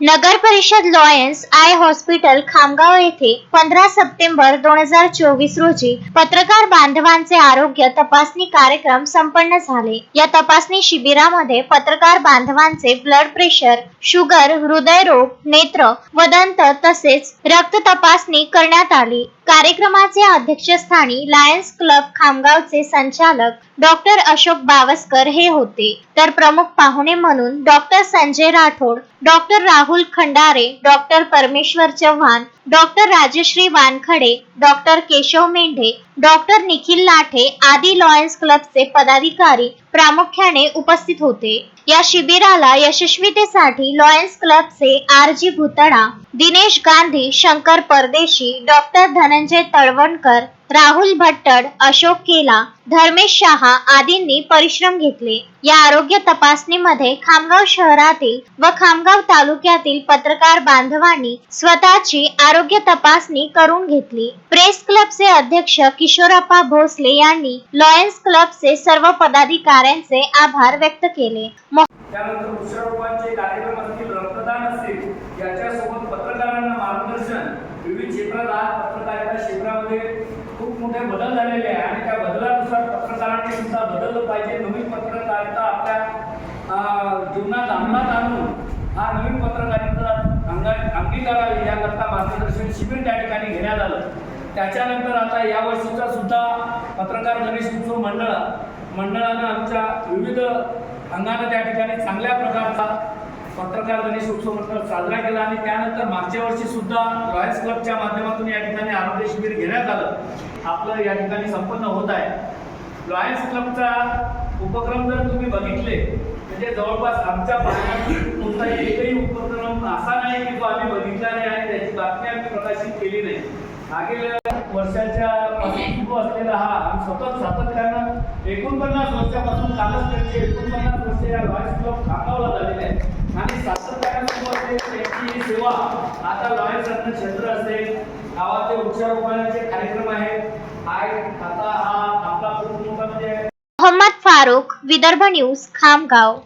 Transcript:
नगर परिषद Lions I hospital Khamgaon येथे पंधरा सप्टेंबर दोन हजार चोवीस रोजी पत्रकार बांधवांचे आरोग्य तपासणी कार्यक्रम संपन्न झाले. या तपासणी शिबिरामध्ये पत्रकार बांधवांचे ब्लड प्रेशर शुगर हृदयरोग नेत्र व दंत तसेच रक्त तपासणी करण्यात आली. कार्यक्रमाचे अध्यक्षस्थानी लायन्स क्लब खामगावचे संचालक डॉक्टर अशोक बावस्कर हे होते. तर प्रमुख पाहुणे म्हणून doctor Sanjay Rathod doctor Rahul Khandare doctor Parmeshwar Chavan doctor Rajshree Wankhade doctor Keshav Mendhe doctor Nikhil Lathe आदी लॉयन्स क्लबचे पदाधिकारी प्रामुख्याने उपस्थित होते. या शिबिराला यशस्वीतेसाठी लॉयन्स क्लबचे R G Bhutada Dinesh Gandhi Shankar Pardeshi doctor Dhananjay Talwankar Rahul Bhattad Ashok Kela Dharmesh Shah आदींनी परिश्रम घेतले. या आरोग्य तपासणीमध्ये खामगाव शहरातील व खामगाव तालुक्यातील पत्रकार बांधवांनी स्वतःची आरोग्य तपासणी करून घेतली. प्रेस क्लबचे अध्यक्ष किशोरप्पा भोसले यांनी लॉयन्स क्लबचे सर्व पदाधिकाऱ्यांचे आभार व्यक्त केले. त्यानंतर वृक्षारोपणाचे कार्यक्रम असतील रक्तदान असतील याच्यासोबत पत्रकारांना मार्गदर्शन विविध पत्रकारिता क्षेत्रामध्ये खूप मोठे बदल झालेले आहे आणि त्या बदलानुसार पत्रकारांनी सुद्धा बदललं पाहिजे. नवीन पत्रकारिता आपल्या जीवनात अंमलात आणून हा नवीन पत्रकारिता अंगीकारावी याकरता मार्गदर्शन शिबिर त्या ठिकाणी घेण्यात आलं. त्याच्यानंतर आता या वर्षीचा सुद्धा पत्रकार गणेश उत्सव मंडळ मंडळानं आमच्या विविध अंगानं त्या ठिकाणी चांगल्या प्रकारचा पत्रकार गणेश उत्सव मंडळ साजरा केला आणि त्यानंतर मागच्या वर्षी सुद्धा रॉयल्स क्लबच्या माध्यमातून या ठिकाणी आरोग्य शिबिर घेण्यात आलं. आपलं या ठिकाणी संपन्न होत आहे. लॉयन्स क्लबचा उपक्रम जर तुम्ही बघितले म्हणजे जवळपास आमच्या भागात कोणताही एकही उपक्रम असा नाही की तो आम्ही बघितला नाही आणि त्याची बातमी आम्ही प्रकाशित केली नाही. मागील वर्षाच्या पासून सुरू असलेला हा सतत सातत्यानं एकोणपन्नास वर्षापासून कालच त्यांचे एकोणपन्नास वर्ष या लॉयन्स क्लब खामगावला झालेले आहे आणि सातत्यानं सुरू असलेली त्यांची ही सेवा आता लॉयन्स रत्न क्षेत्र असेल गावाचे वृक्षारोपणाचे कार्यक्रम आहेत. आय आता हा आपला खूप म्हणजे मोहम्मद फारुख विदर्भ न्यूज खामगाव.